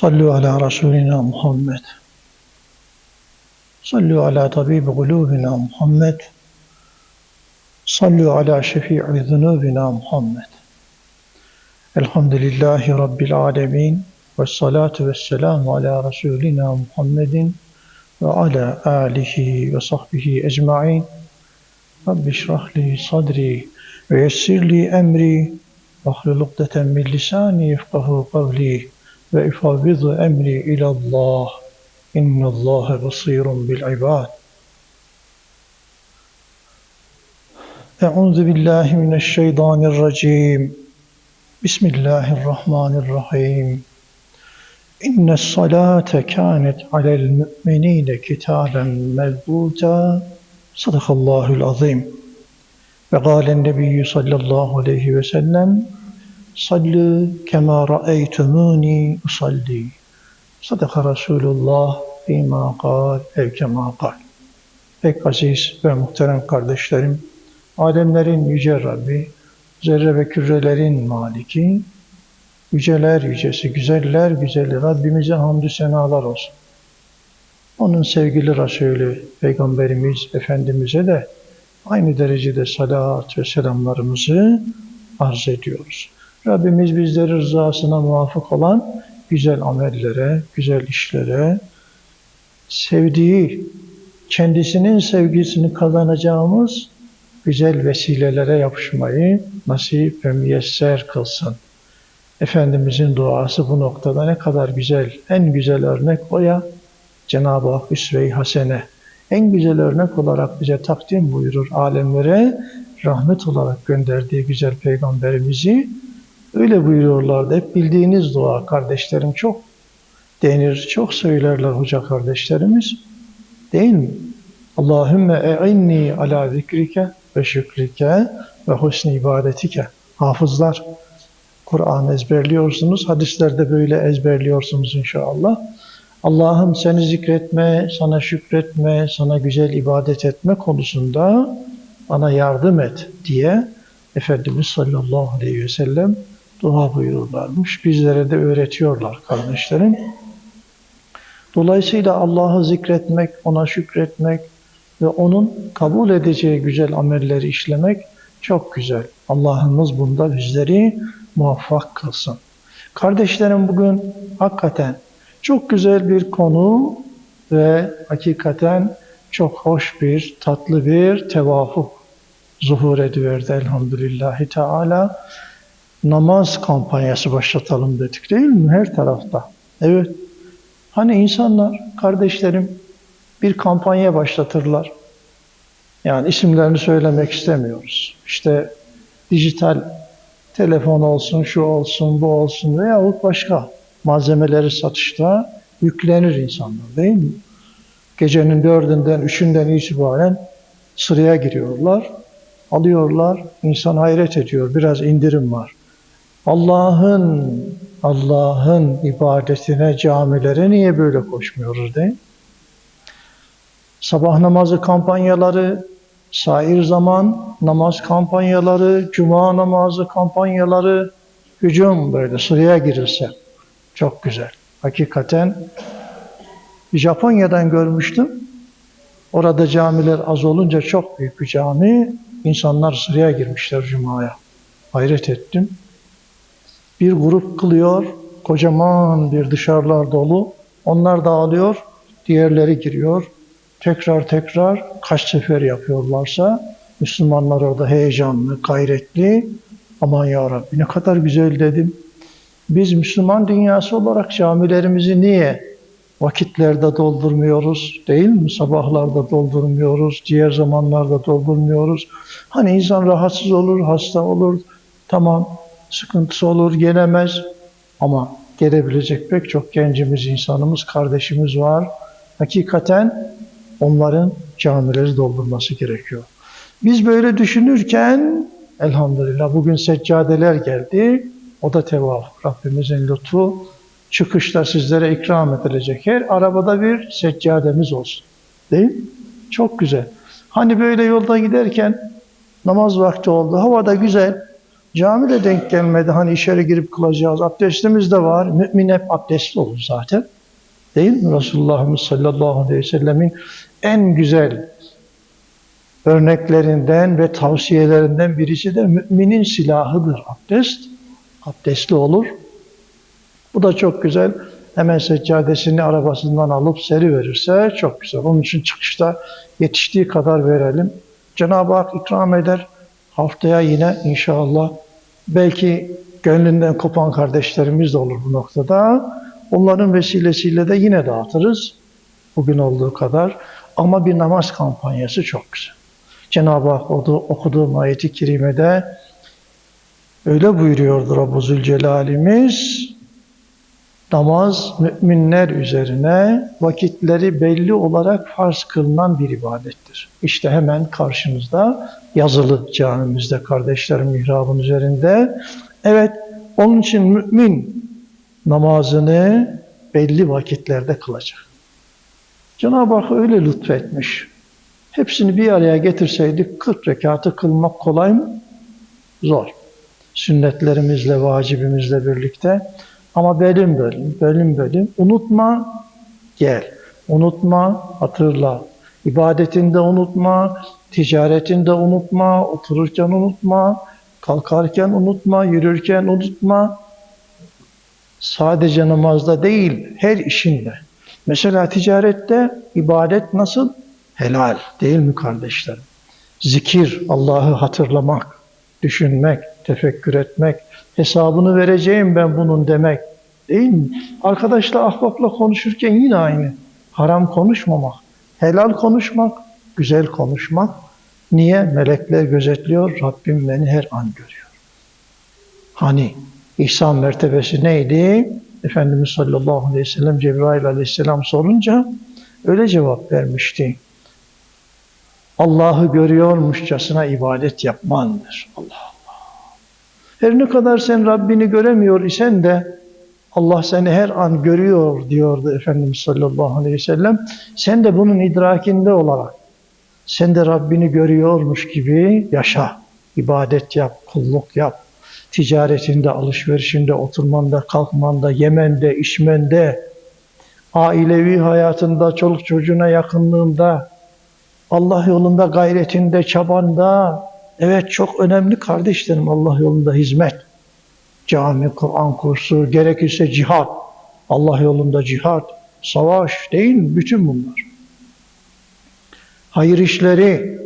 صلوا على رسولنا محمد. صلوا على طبيب قلوبنا محمد. صلوا على شفيع ذنوبنا محمد. الحمد لله رب العالمين والصلاة والسلام على رسولنا محمد وعلى آله وصحبه أجمعين. رب اشرح لي صدري ويسر لي أمري واحلل عقدة من لساني يفقه قولي. ve ifavvizu emri ilallah innallâhe basîrun bil ibad. Euzu billahi mineşşeytanirracim. Bismillahirrahmanirrahim. İnne salate kânet alel mü'minîne kitâben mevbûtâ. Sadakallahu'l azim. Ve gâlen nebiyyü sallallahu aleyhi ve sellem Sallu kema ra'eytumuni usalli. Sadaka Resulullah bima kal ev kema kal. Pek aziz ve muhterem kardeşlerim, alemlerin yüce Rabbi, zerre ve kürelerin maliki, yüceler yücesi, güzeller güzeli Rabbimize hamdü senalar olsun. Onun sevgili Resulü, Peygamberimiz, Efendimiz'e de aynı derecede salat ve selamlarımızı arz ediyoruz. Rabbimiz bizleri rızasına muvafık olan güzel amellere, güzel işlere, sevdiği, kendisinin sevgisini kazanacağımız güzel vesilelere yapışmayı nasip ve müyesser kılsın. Efendimizin duası bu noktada ne kadar güzel, en güzel örnek o ya Cenab-ı Hak Üsve-i Hasene. En güzel örnek olarak bize takdim buyurur alemlere rahmet olarak gönderdiği güzel peygamberimizi öyle buyuruyorlardı. Hep bildiğiniz dua kardeşlerim çok denir, çok söylerler hoca kardeşlerimiz. Değil mi? Allahümme e'inni ala zikrike ve şükrike ve husni ibadetike. Hafızlar, Kur'an ezberliyorsunuz, hadislerde böyle ezberliyorsunuz inşallah. Allah'ım seni zikretme, sana şükretme, sana güzel ibadet etme konusunda bana yardım et diye Efendimiz sallallahu aleyhi ve sellem dua buyururlarmış. Bizlere de öğretiyorlar kardeşlerim. Dolayısıyla Allah'ı zikretmek, ona şükretmek ve onun kabul edeceği güzel amelleri işlemek çok güzel. Allah'ımız bunda bizleri muvaffak kılsın. Kardeşlerim bugün hakikaten çok güzel bir konu ve hakikaten çok hoş bir, tatlı bir tevafuk zuhur ediverdi elhamdülillahi teala. Namaz kampanyası başlatalım dedik değil mi? Her tarafta. Evet. Hani insanlar, kardeşlerim bir kampanya başlatırlar. Yani isimlerini söylemek istemiyoruz. İşte dijital telefon olsun, şu olsun, bu olsun veyahut başka malzemeleri satışta yüklenir insanlar değil mi? Gecenin dördünden, üçünden itibaren sıraya giriyorlar, alıyorlar, insan hayret ediyor, biraz indirim var. Allah'ın Allah'ın ibadetine, camilere niye böyle koşmuyoruz değil? Sabah namazı kampanyaları, sair zaman namaz kampanyaları, cuma namazı kampanyaları, hücum böyle sıraya girilse. Çok güzel. Hakikaten Japonya'dan görmüştüm. Orada camiler az olunca çok büyük bir cami. İnsanlar sıraya girmişler Cuma'ya. Hayret ettim. Bir grup kılıyor, kocaman bir dışarılar dolu. Onlar dağılıyor, diğerleri giriyor. Tekrar tekrar kaç sefer yapıyorlarsa Müslümanlar orada heyecanlı, gayretli. Aman ya Rabbi ne kadar güzel dedim. Biz Müslüman dünyası olarak camilerimizi niye vakitlerde doldurmuyoruz değil mi? Sabahlarda doldurmuyoruz, diğer zamanlarda doldurmuyoruz. Hani insan rahatsız olur, hasta olur, tamam sıkıntısı olur, gelemez. Ama gelebilecek pek çok gencimiz, insanımız, kardeşimiz var. Hakikaten onların camileri doldurması gerekiyor. Biz böyle düşünürken elhamdülillah bugün seccadeler geldi. O da tevafuk. Rabbimizin lütfu çıkışta sizlere ikram edilecek. Her arabada bir seccademiz olsun. Değil? Çok güzel. Hani böyle yolda giderken namaz vakti oldu. Hava da güzel. Cami de denk gelmedi. Hani içeri girip kılacağız. Abdestimiz de var. Mümin hep abdestli olur zaten. Değil mi? Resulullah'ımız sallallahu aleyhi ve sellemin en güzel örneklerinden ve tavsiyelerinden birisi de müminin silahıdır abdest. Abdestli olur. Bu da çok güzel. Hemen seccadesini arabasından alıp seri verirse çok güzel. Onun için çıkışta yetiştiği kadar verelim. Cenab-ı Hak ikram eder. Haftaya yine inşallah belki gönlünden kopan kardeşlerimiz de olur bu noktada. Onların vesilesiyle de yine dağıtırız. Bugün olduğu kadar. Ama bir namaz kampanyası çok güzel. Cenab-ı Hak okudu, okuduğum ayeti kerimede öyle buyuruyordu Rabbu Zülcelal'imiz. Namaz müminler üzerine vakitleri belli olarak farz kılınan bir ibadettir. İşte hemen karşınızda yazılı camimizde kardeşlerim mihrabın üzerinde. Evet onun için mümin namazını belli vakitlerde kılacak. Cenab-ı Hak öyle lütfetmiş. Hepsini bir araya getirseydik 40 rekatı kılmak kolay mı? Zor. Sünnetlerimizle, vacibimizle birlikte. Ama bölüm bölüm, bölüm bölüm. Unutma, gel. Unutma, hatırla. İbadetinde unutma, ticaretinde unutma, otururken unutma, kalkarken unutma, yürürken unutma. Sadece namazda değil, her işinde. Mesela ticarette ibadet nasıl? Helal değil mi kardeşlerim? Zikir, Allah'ı hatırlamak, düşünmek, tefekkür etmek, hesabını vereceğim ben bunun demek değil mi? Arkadaşla, ahbapla konuşurken yine aynı. Haram konuşmamak, helal konuşmak, güzel konuşmak. Niye? Melekler gözetliyor, Rabbim beni her an görüyor. Hani ihsan mertebesi neydi? Efendimiz sallallahu aleyhi ve sellem Cebrail aleyhisselam sorunca öyle cevap vermişti. Allah'ı görüyormuşçasına ibadet yapmandır. Allah. Her ne kadar sen Rabbini göremiyor isen de Allah seni her an görüyor diyordu Efendimiz sallallahu aleyhi ve sellem. Sen de bunun idrakinde olarak sen de Rabbini görüyormuş gibi yaşa. ibadet yap, kulluk yap. Ticaretinde, alışverişinde, oturmanda, kalkmanda, yemende, içmende, ailevi hayatında, çoluk çocuğuna yakınlığında, Allah yolunda gayretinde, çabanda, evet çok önemli kardeşlerim Allah yolunda hizmet. Cami, Kur'an kursu, gerekirse cihat, Allah yolunda cihat, savaş değil mi? Bütün bunlar. Hayır işleri,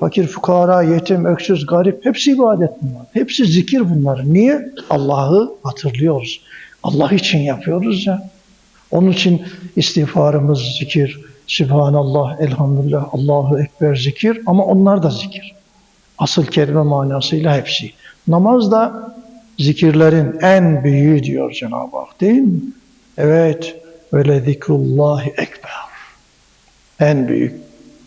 fakir, fukara, yetim, öksüz, garip hepsi ibadet bunlar. Hepsi zikir bunlar. Niye? Allah'ı hatırlıyoruz. Allah için yapıyoruz ya. Onun için istiğfarımız zikir, Sübhanallah, elhamdülillah, Allahu Ekber zikir ama onlar da zikir. Asıl kelime manasıyla hepsi. Namaz da zikirlerin en büyüğü diyor Cenab-ı Hak değil mi? Evet, ve zikrullahi ekber. En büyük,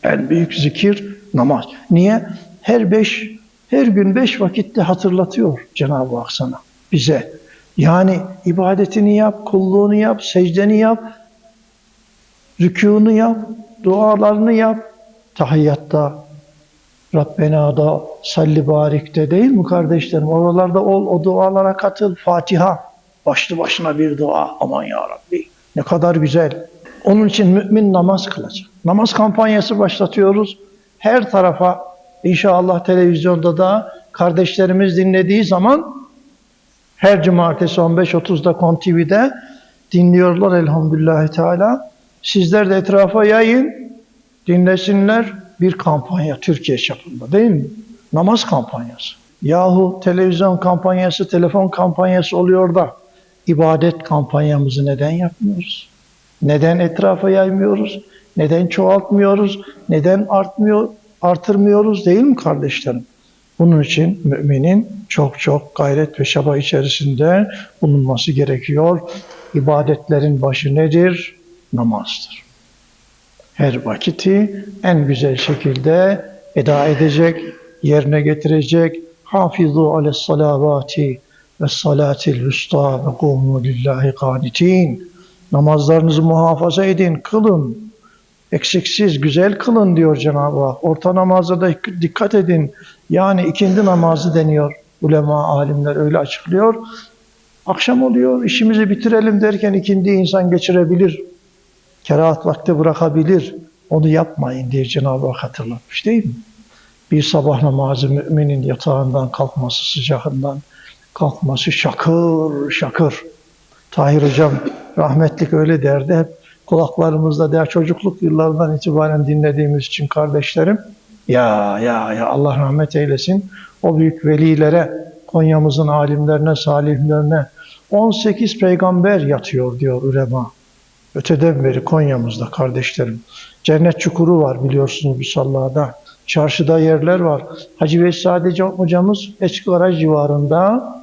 en büyük zikir namaz. Niye? Her beş, her gün beş vakitte hatırlatıyor Cenab-ı Hak sana, bize. Yani ibadetini yap, kulluğunu yap, secdeni yap, Rükûnu yap, dualarını yap. Tahiyyatta, Rabbena da salli barikte değil mi kardeşlerim? Oralarda ol, o dualara katıl. Fatiha, başlı başına bir dua. Aman ya Rabbi, ne kadar güzel. Onun için mümin namaz kılacak. Namaz kampanyası başlatıyoruz. Her tarafa inşallah televizyonda da kardeşlerimiz dinlediği zaman her cumartesi 15.30'da Kon TV'de dinliyorlar elhamdülillahi teala. Sizler de etrafa yayın, dinlesinler bir kampanya Türkiye çapında değil mi? Namaz kampanyası. Yahu televizyon kampanyası, telefon kampanyası oluyor da ibadet kampanyamızı neden yapmıyoruz? Neden etrafa yaymıyoruz? Neden çoğaltmıyoruz? Neden artmıyor, artırmıyoruz değil mi kardeşlerim? Bunun için müminin çok çok gayret ve çaba içerisinde bulunması gerekiyor. İbadetlerin başı nedir? namazdır. Her vakiti en güzel şekilde eda edecek, yerine getirecek. Hafizu ales salavati ve salatil hüsta ve kumu lillahi qanitin. Namazlarınızı muhafaza edin, kılın. Eksiksiz, güzel kılın diyor Cenab-ı Hak. Orta namazda da dikkat edin. Yani ikindi namazı deniyor. ulema, alimler öyle açıklıyor. Akşam oluyor, işimizi bitirelim derken ikindi insan geçirebilir. Kerahat vakti bırakabilir. Onu yapmayın diye Cenab-ı Hak hatırlatmış değil mi? Bir sabah namazı müminin yatağından kalkması, sıcağından kalkması şakır şakır. Tahir Hocam rahmetlik öyle derdi. Hep kulaklarımızda der çocukluk yıllarından itibaren dinlediğimiz için kardeşlerim. Ya ya ya Allah rahmet eylesin. O büyük velilere, Konya'mızın alimlerine, salihlerine 18 peygamber yatıyor diyor ulema. Öteden beri Konya'mızda kardeşlerim. Cennet çukuru var biliyorsunuz Musalla'da. Çarşıda yerler var. Hacı Veysade hocamız Eski Garaj civarında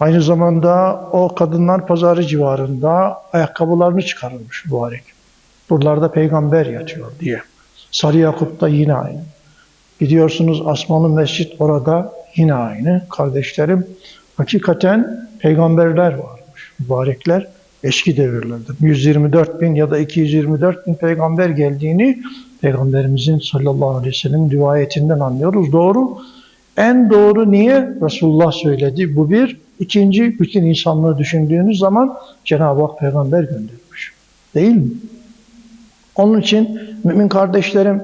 aynı zamanda o kadınlar pazarı civarında ayakkabılarını çıkarılmış mübarek. Buralarda peygamber yatıyor diye. Sarı Yakup'ta yine aynı. Gidiyorsunuz Asmalı Mescit orada yine aynı. Kardeşlerim hakikaten peygamberler varmış. Mübarekler eski devirlerde 124 bin ya da 224 bin peygamber geldiğini Peygamberimizin sallallahu aleyhi ve sellem rivayetinden anlıyoruz. Doğru. En doğru niye? Resulullah söyledi. Bu bir. İkinci, bütün insanlığı düşündüğünüz zaman Cenab-ı Hak peygamber göndermiş. Değil mi? Onun için mümin kardeşlerim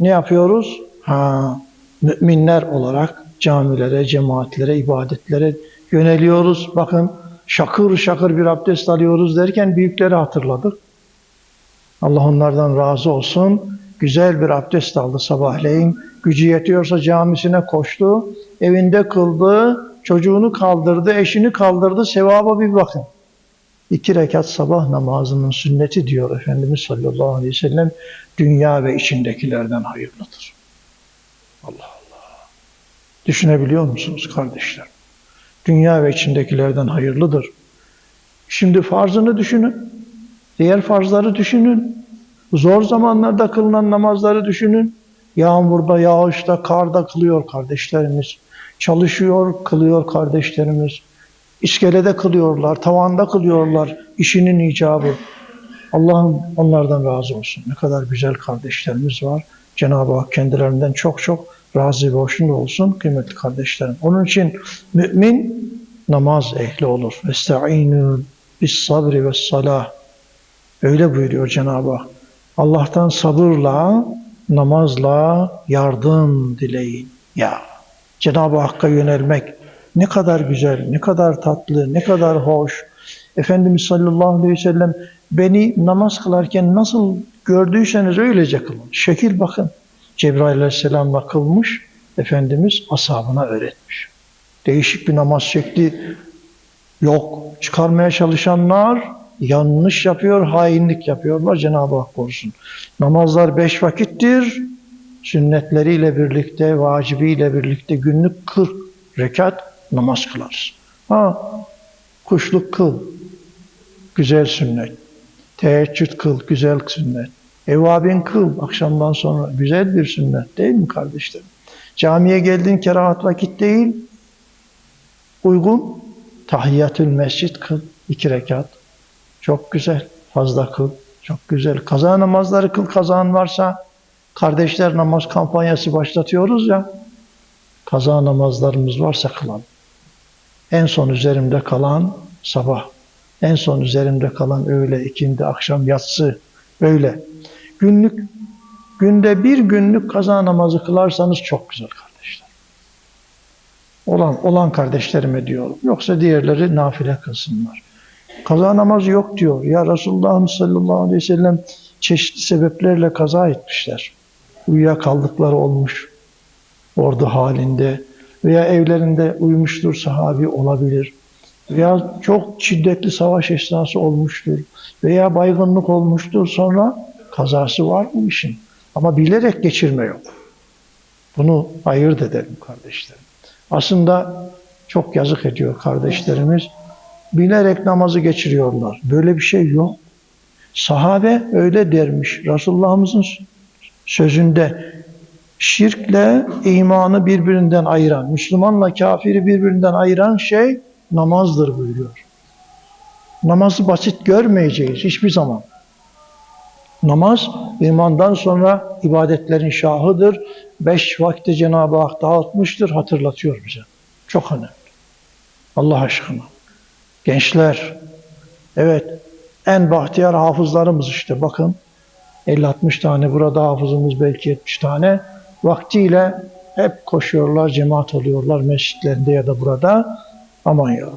ne yapıyoruz? Ha, müminler olarak camilere, cemaatlere, ibadetlere yöneliyoruz. Bakın şakır şakır bir abdest alıyoruz derken büyükleri hatırladık. Allah onlardan razı olsun. Güzel bir abdest aldı sabahleyin. Gücü yetiyorsa camisine koştu. Evinde kıldı. Çocuğunu kaldırdı. Eşini kaldırdı. Sevaba bir bakın. İki rekat sabah namazının sünneti diyor Efendimiz sallallahu aleyhi ve sellem. Dünya ve içindekilerden hayırlıdır. Allah Allah. Düşünebiliyor musunuz kardeşler? Dünya ve içindekilerden hayırlıdır. Şimdi farzını düşünün. Diğer farzları düşünün. Zor zamanlarda kılınan namazları düşünün. Yağmurda, yağışta, karda kılıyor kardeşlerimiz. Çalışıyor, kılıyor kardeşlerimiz. İskelede kılıyorlar, tavanda kılıyorlar. İşinin icabı. Allah'ım onlardan razı olsun. Ne kadar güzel kardeşlerimiz var. Cenab-ı Hak kendilerinden çok çok razı hoşnut olsun kıymetli kardeşlerim. Onun için mümin namaz ehli olur. Esta'inu bis sabri ve salah. Öyle buyuruyor Cenab-ı Hak. Allah'tan sabırla, namazla yardım dileyin. Ya Cenab-ı Hakk'a yönelmek ne kadar güzel, ne kadar tatlı, ne kadar hoş. Efendimiz sallallahu aleyhi ve sellem beni namaz kılarken nasıl gördüyseniz öylece kılın. Şekil bakın. Cebrail aleyhisselamla kılmış, Efendimiz ashabına öğretmiş. Değişik bir namaz şekli yok. Çıkarmaya çalışanlar yanlış yapıyor, hainlik yapıyorlar. Cenab-ı Hak korusun. Namazlar beş vakittir. Sünnetleriyle birlikte, vacibiyle birlikte günlük 40 rekat namaz kılarız. Ha, kuşluk kıl, güzel sünnet. Teheccüd kıl, güzel sünnet. Evabin kıl, akşamdan sonra güzel bir sünnet değil mi kardeşlerim? Camiye geldin kerahat vakit değil, uygun. Tahiyyatül mescid kıl, iki rekat. Çok güzel, fazla kıl, çok güzel. Kaza namazları kıl, kazan varsa kardeşler namaz kampanyası başlatıyoruz ya. Kaza namazlarımız varsa kılan. En son üzerimde kalan sabah. En son üzerimde kalan öğle, ikindi, akşam, yatsı. Öyle. Günlük, günde bir günlük kaza namazı kılarsanız çok güzel kardeşler. Olan, olan kardeşlerime diyorum. Yoksa diğerleri nafile kılsınlar. Kaza namazı yok diyor. Ya Resulullah sallallahu aleyhi ve sellem çeşitli sebeplerle kaza etmişler. Uyuyakaldıkları olmuş. Ordu halinde veya evlerinde uyumuştur sahabi olabilir. Veya çok şiddetli savaş esnası olmuştur. Veya baygınlık olmuştur. Sonra kazası var bu işin. Ama bilerek geçirme yok. Bunu ayırt edelim kardeşlerim. Aslında çok yazık ediyor kardeşlerimiz. Bilerek namazı geçiriyorlar. Böyle bir şey yok. Sahabe öyle dermiş. Resulullah'ımızın sözünde şirkle imanı birbirinden ayıran, Müslümanla kafiri birbirinden ayıran şey namazdır buyuruyor. Namazı basit görmeyeceğiz hiçbir zaman. Namaz imandan sonra ibadetlerin şahıdır. Beş vakti Cenab-ı Hak dağıtmıştır, hatırlatıyor bize. Çok önemli. Allah aşkına. Gençler, evet en bahtiyar hafızlarımız işte bakın. 50-60 tane burada hafızımız belki 70 tane. Vaktiyle hep koşuyorlar, cemaat oluyorlar mescitlerinde ya da burada. Aman ya.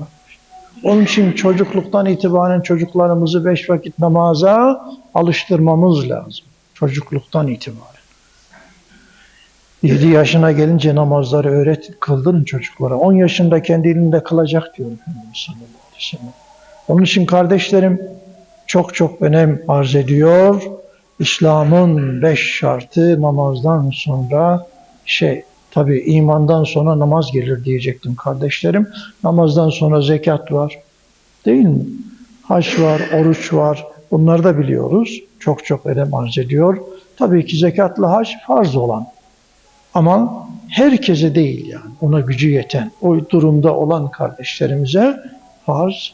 Onun için çocukluktan itibaren çocuklarımızı beş vakit namaza alıştırmamız lazım. Çocukluktan itibaren. 7 yaşına gelince namazları öğret, kıldırın çocuklara. 10 yaşında kendi elinde kılacak diyor Efendimiz sallallahu. Onun için kardeşlerim çok çok önem arz ediyor. İslam'ın beş şartı namazdan sonra şey tabi imandan sonra namaz gelir diyecektim kardeşlerim. Namazdan sonra zekat var. Değil mi? Hac var, oruç var. Bunları da biliyoruz. Çok çok önem arz ediyor. Tabii ki zekatla hac farz olan. Ama herkese değil yani. Ona gücü yeten, o durumda olan kardeşlerimize farz.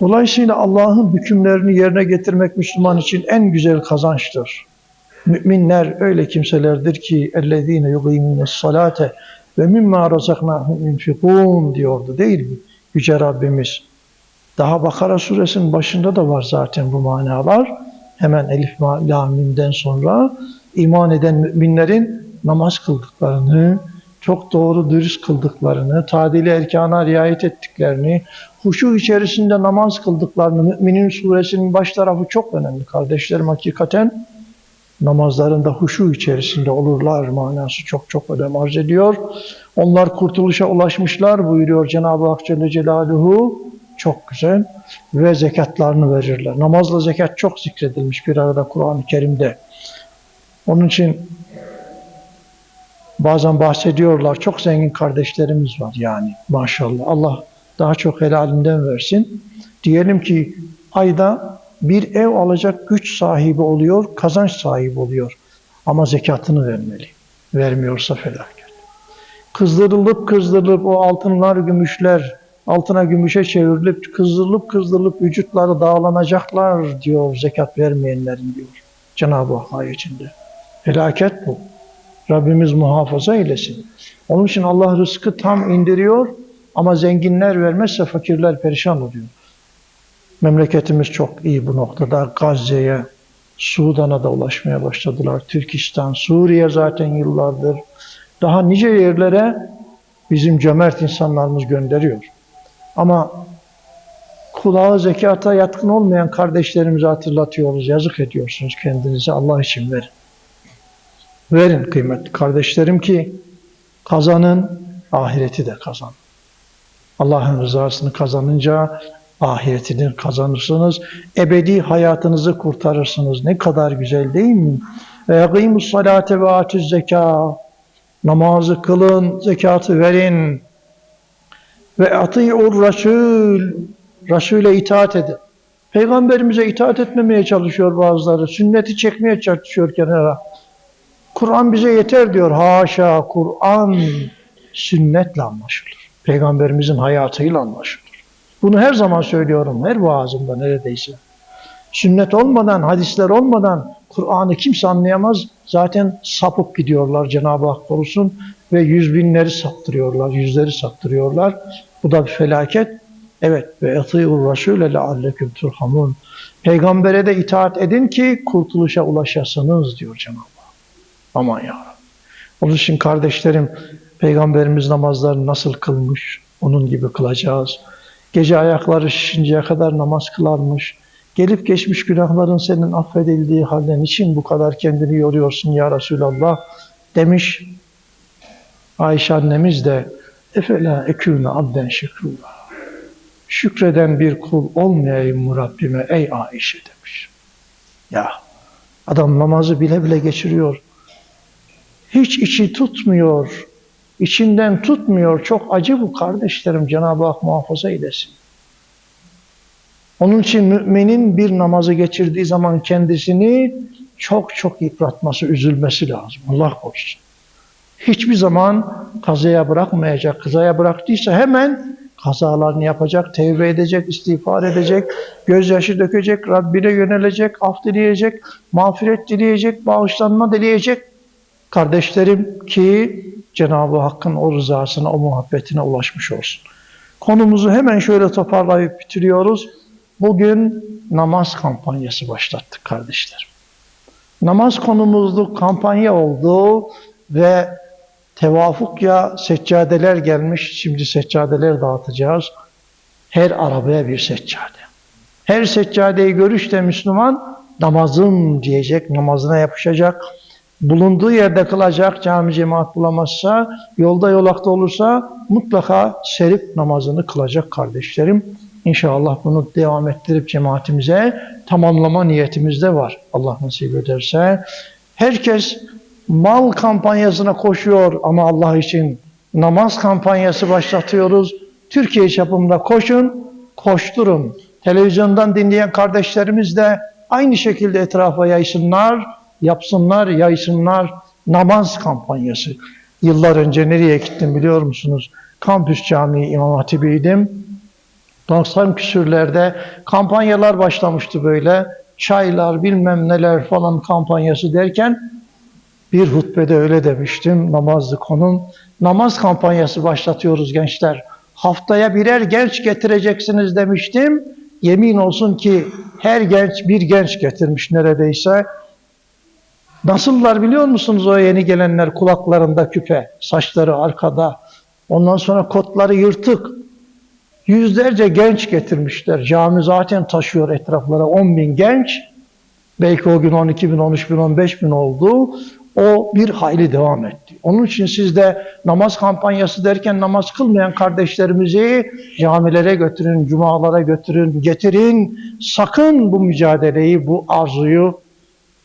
Dolayısıyla Allah'ın hükümlerini yerine getirmek Müslüman için en güzel kazançtır. Müminler öyle kimselerdir ki اَلَّذ۪ينَ يُقِيمُونَ الصَّلَاةَ ve mimma razaknahum yunfikun diyordu değil mi? Yüce Rabbimiz. Daha Bakara suresinin başında da var zaten bu manalar. Hemen Elif La Mim'den sonra iman eden müminlerin namaz kıldıklarını, çok doğru dürüst kıldıklarını, tadili erkana riayet ettiklerini, huşu içerisinde namaz kıldıklarını, Müminin suresinin baş tarafı çok önemli kardeşlerim hakikaten. Namazlarında huşu içerisinde olurlar manası çok çok önem arz ediyor. Onlar kurtuluşa ulaşmışlar buyuruyor Cenab-ı Hak Celle Celaluhu. Çok güzel. Ve zekatlarını verirler. Namazla zekat çok zikredilmiş bir arada Kur'an-ı Kerim'de. Onun için bazen bahsediyorlar. Çok zengin kardeşlerimiz var yani maşallah. Allah daha çok helalinden versin. Diyelim ki ayda bir ev alacak güç sahibi oluyor, kazanç sahibi oluyor. Ama zekatını vermeli. Vermiyorsa felaket. Kızdırılıp kızdırılıp o altınlar, gümüşler altına gümüşe çevrilip kızdırılıp kızdırılıp vücutları dağlanacaklar diyor zekat vermeyenlerin diyor. Cenab-ı Hak ayetinde. Felaket bu. Rabbimiz muhafaza eylesin. Onun için Allah rızkı tam indiriyor ama zenginler vermezse fakirler perişan oluyor. Memleketimiz çok iyi bu noktada. Gazze'ye, Sudan'a da ulaşmaya başladılar. Türkistan, Suriye zaten yıllardır. Daha nice yerlere bizim cömert insanlarımız gönderiyor. Ama kulağı zekata yatkın olmayan kardeşlerimizi hatırlatıyoruz. Yazık ediyorsunuz kendinize. Allah için verin. Verin kıymetli kardeşlerim ki kazanın, ahireti de kazanın. Allah'ın rızasını kazanınca ahiretini kazanırsınız. Ebedi hayatınızı kurtarırsınız. Ne kadar güzel değil mi? Ve salate ve atüz zeka. Namazı kılın, zekatı verin. Ve ati'ur rasul. Resul'e itaat edin. Peygamberimize itaat etmemeye çalışıyor bazıları. Sünneti çekmeye çalışıyor kenara. Kur'an bize yeter diyor. Haşa Kur'an sünnetle anlaşılır. Peygamberimizin hayatıyla anlaşılır. Bunu her zaman söylüyorum, her vaazımda neredeyse. Sünnet olmadan, hadisler olmadan Kur'an'ı kimse anlayamaz. Zaten sapıp gidiyorlar Cenab-ı Hak korusun ve yüz binleri saptırıyorlar, yüzleri saptırıyorlar. Bu da bir felaket. Evet ve eti'ur rasûle lealleküm turhamun. Peygambere de itaat edin ki kurtuluşa ulaşasınız diyor Cenab-ı Hak. Aman ya. Onun için kardeşlerim Peygamberimiz namazlarını nasıl kılmış onun gibi kılacağız. Gece ayakları şişinceye kadar namaz kılarmış. Gelip geçmiş günahların senin affedildiği halde niçin bu kadar kendini yoruyorsun ya Resulallah demiş. Ayşe annemiz de efela ekûne abden şekrûra. Şükreden bir kul olmayayım mı Rabbime ey Ayşe demiş. Ya adam namazı bile bile geçiriyor. Hiç içi tutmuyor. İçinden tutmuyor. Çok acı bu kardeşlerim. Cenab-ı Hak muhafaza eylesin. Onun için müminin bir namazı geçirdiği zaman kendisini çok çok yıpratması, üzülmesi lazım. Allah korusun. Hiçbir zaman kazaya bırakmayacak. Kazaya bıraktıysa hemen kazalarını yapacak, tevbe edecek, istiğfar edecek, gözyaşı dökecek, Rabbine yönelecek, af dileyecek, mağfiret dileyecek, bağışlanma dileyecek. Kardeşlerim ki Cenab-ı Hakk'ın o rızasına, o muhabbetine ulaşmış olsun. Konumuzu hemen şöyle toparlayıp bitiriyoruz. Bugün namaz kampanyası başlattık kardeşlerim. Namaz konumuzlu kampanya oldu ve tevafuk ya seccadeler gelmiş. Şimdi seccadeler dağıtacağız. Her arabaya bir seccade. Her seccadeyi görüşte Müslüman namazım diyecek, namazına yapışacak. Bulunduğu yerde kılacak, cami cemaat bulamazsa, yolda yolakta olursa mutlaka serip namazını kılacak kardeşlerim. İnşallah bunu devam ettirip cemaatimize tamamlama niyetimiz de var. Allah nasip ederse. Herkes mal kampanyasına koşuyor ama Allah için namaz kampanyası başlatıyoruz. Türkiye çapında koşun, koşturun. Televizyondan dinleyen kardeşlerimiz de aynı şekilde etrafa yaysınlar, yapsınlar, yaysınlar. Namaz kampanyası. Yıllar önce nereye gittim biliyor musunuz? Kampüs Camii İmam Hatip'iydim. 90 küsürlerde kampanyalar başlamıştı böyle. Çaylar bilmem neler falan kampanyası derken bir hutbede öyle demiştim. Namazlı konum. Namaz kampanyası başlatıyoruz gençler. Haftaya birer genç getireceksiniz demiştim. Yemin olsun ki her genç bir genç getirmiş neredeyse. Nasıllar biliyor musunuz o yeni gelenler kulaklarında küpe, saçları arkada. Ondan sonra kotları yırtık. Yüzlerce genç getirmişler. Cami zaten taşıyor etraflara 10 bin genç. Belki o gün 12 bin, 13 bin, 15 bin oldu. O bir hayli devam etti. Onun için siz de namaz kampanyası derken namaz kılmayan kardeşlerimizi camilere götürün, cumalara götürün, getirin. Sakın bu mücadeleyi, bu arzuyu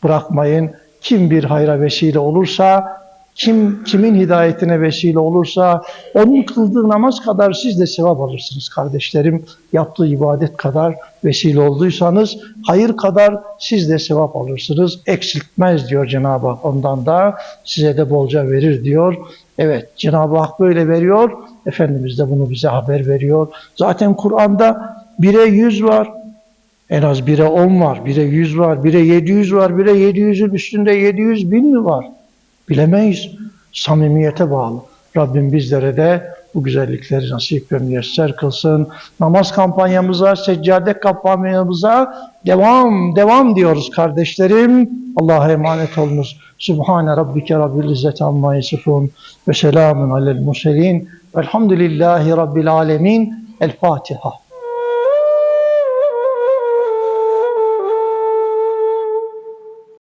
bırakmayın. Kim bir hayra vesile olursa, kim kimin hidayetine vesile olursa onun kıldığı namaz kadar siz de sevap alırsınız kardeşlerim. Yaptığı ibadet kadar vesile olduysanız hayır kadar siz de sevap alırsınız. Eksiltmez diyor Cenab-ı Hak ondan da size de bolca verir diyor. Evet Cenab-ı Hak böyle veriyor. Efendimiz de bunu bize haber veriyor. Zaten Kur'an'da bire yüz var. En az bire on var, bire yüz var, bire yedi yüz var, bire yedi yüzün üstünde yedi yüz bin mi var? Bilemeyiz. Samimiyete bağlı. Rabbim bizlere de bu güzellikleri nasip ve müyesser kılsın. Namaz kampanyamıza, seccade kampanyamıza devam, devam diyoruz kardeşlerim. Allah'a emanet olunuz. Subhane Rabbike Rabbil İzzeti Amma Yasifun ve selamun alel murselin. Velhamdülillahi Rabbil Alemin. El Fatiha.